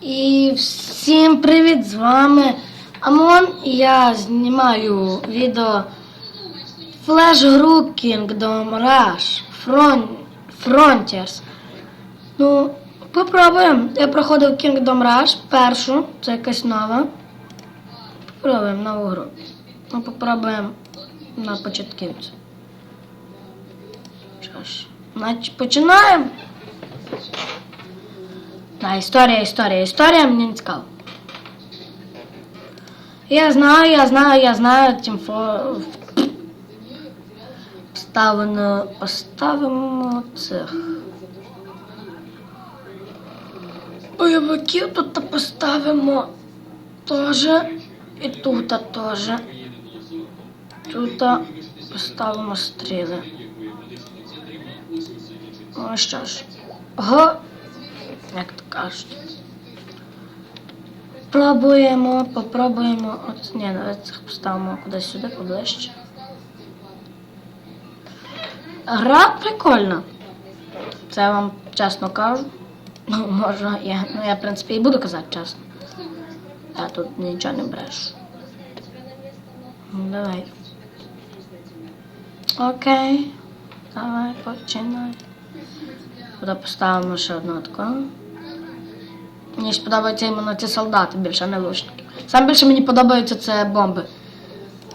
І всім привіт! З вами Амон. Я знімаю відео флеш-гру Kingdom Rush Front... Frontiers. Ну, попробуємо. Я проходив Kingdom Rush першу, це якась нова. Попробуємо нову гру. Ну, попробуємо на початківцю. Що ж, значить починаємо. Да, історія, історія, історія мені не цікаво. Я знаю, я знаю, я знаю, тим фо... Поставимо, поставимо цих. Бойовиків тут поставимо теж. І тут теж. Тут поставимо стріли. Ну що ж. Го як то кажуть. Пробуємо, попробуємо. От, ні, давайте цих поставимо кудись сюди поближче. Гра прикольна. Це я вам чесно кажу. Ну, може, я, ну я в принципі і буду казати чесно. Я тут нічого не брешу. Ну, давай. Окей. Давай, починай. Туди поставимо ще одну таку. Мені ж подобаються іменно ці солдати більше, а не лучники. Саме більше мені подобаються це бомби.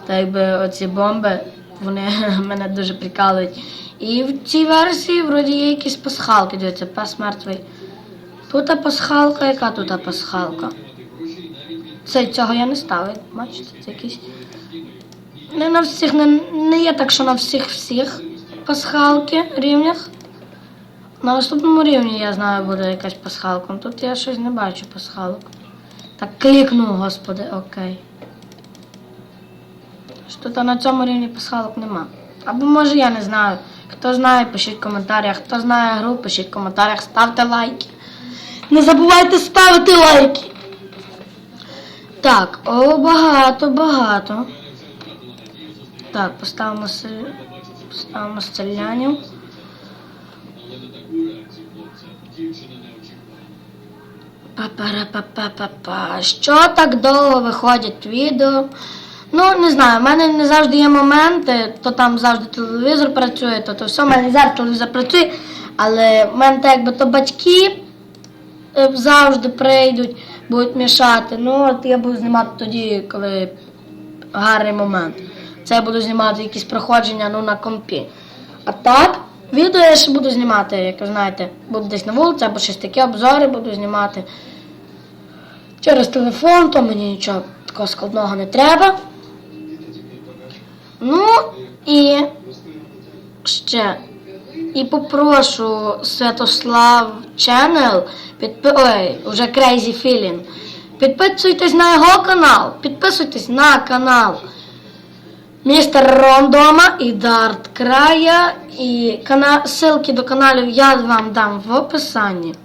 Та якби оці бомби, вони мене дуже прикалують. І в цій версії вроді є якісь пасхалки, дивіться, пес мертвий. Тут пасхалка, яка тут пасхалка? Це цього я не ставив, бачите, це якісь. Не на всіх, не, не є так, що на всіх всіх пасхалки рівнях. На наступному рівні я знаю буде якась пасхалка. Ну, Тут я щось не бачу пасхалок. Так клікну, господи, окей. Що то на цьому рівні пасхалок нема. Або може я не знаю. Хто знає, пишіть в коментарях. Хто знає гру, пишіть в коментарях, ставте лайки. Не забувайте ставити лайки. Так, о, багато, багато. Так, поставимо, сель- поставимо селянів. Па-пара-па-па-па-па. Що так довго виходять відео? Ну, не знаю, в мене не завжди є моменти, то там завжди телевізор працює, то, то все, в мене зараз телевізор працює, але в мене так якби то батьки е, завжди прийдуть, будуть мішати. Ну, от я буду знімати тоді, коли гарний момент. Це я буду знімати якісь проходження ну, на компі. А так, відео я ще буду знімати, як ви знаєте, буду десь на вулиці або щось таке, обзори буду знімати. Через телефон, то мені нічого такого складного не треба. Ну і ще. І попрошу Святослав Channel, підпи... ой, вже Crazy Feeling. Підписуйтесь на його канал, підписуйтесь на канал Містер Рондома і Дарт Края. І кана... ссылки до каналів я вам дам в описанні.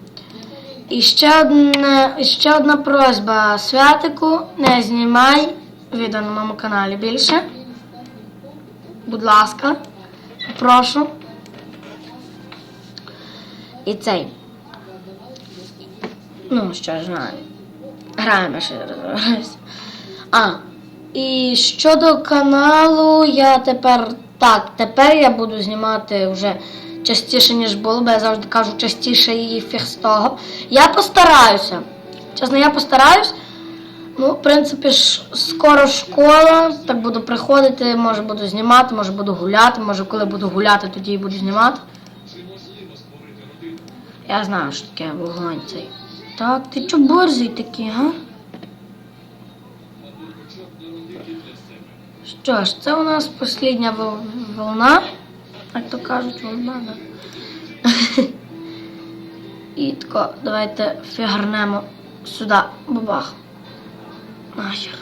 І ще одне, ще одна просьба Святику, не знімай відео на моєму каналі більше. Будь ласка, прошу. І цей. Ну, що ж знаю. Граємо ще розберемося. А, і щодо каналу, я тепер. Так, тепер я буду знімати вже частіше, ніж було, бо я завжди кажу частіше і фіг з того. Я постараюся. Чесно, я постараюсь. Ну, в принципі, ж скоро школа, так буду приходити, може буду знімати, може буду гуляти, може коли буду гуляти, тоді і буду знімати. Я знаю, що таке вогонь цей. Так, ти чо борзий такий, га? Що ж, це у нас вол- волна, як то кажуть, волна, да. І тако, давайте фігарнемо сюди, бабах. Нахер.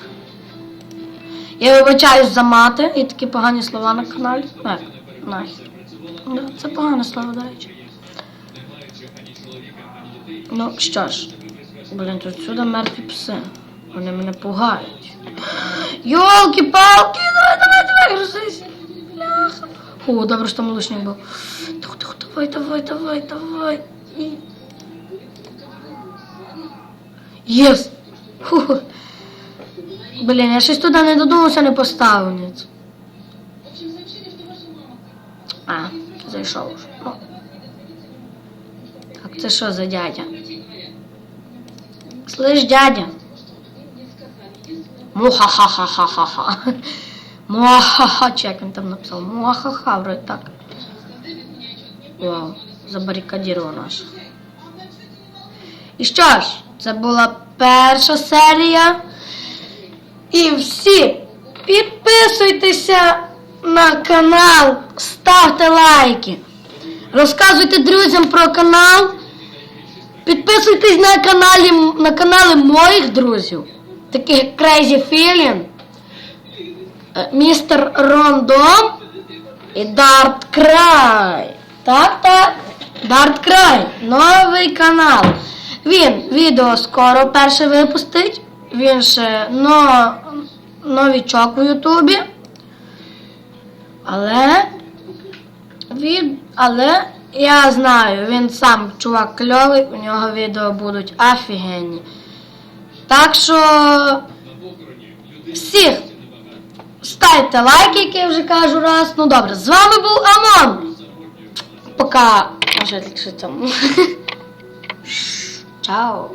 Я вибачаюсь за мати і такі погані слова на каналі. Так, нахер. Да, Це погане слово, до речі. Ну, що ж, блін, тут сюди мертві пси. Вони мене пугають. Йолки-палки, давай, давай, давай. Бляха. О, що там лишній був. Тихо, тихо, давай, давай, давай, давай. І... Єс! Блін, я щось туди не додумався, не поставив ніц. А, зайшов вже. Ну. Так, це що за дядя? Слышь, дядя? Муха-ха-ха-ха-ха-ха. Муха-ха, чи як він там написав? Муха-ха, вроде так. Вау, забарикадірував наш. І що ж, це була перша серія. І всі підписуйтеся на канал, ставте лайки. Розказуйте друзям про канал. Підписуйтесь на каналі на канали моїх друзів, таких Feeling, е, Містер Рондом і Дарт Край. Так, так. Дарт Край. Новий канал. Він відео скоро перше випустить. Він ще но, новічок у Ютубі. Але від, але я знаю, він сам чувак кльовий, у нього відео будуть офігенні. Так що всіх ставте лайки, як я вже кажу раз. Ну добре, з вами був Амон. Пока. Може, якщо там. Чао.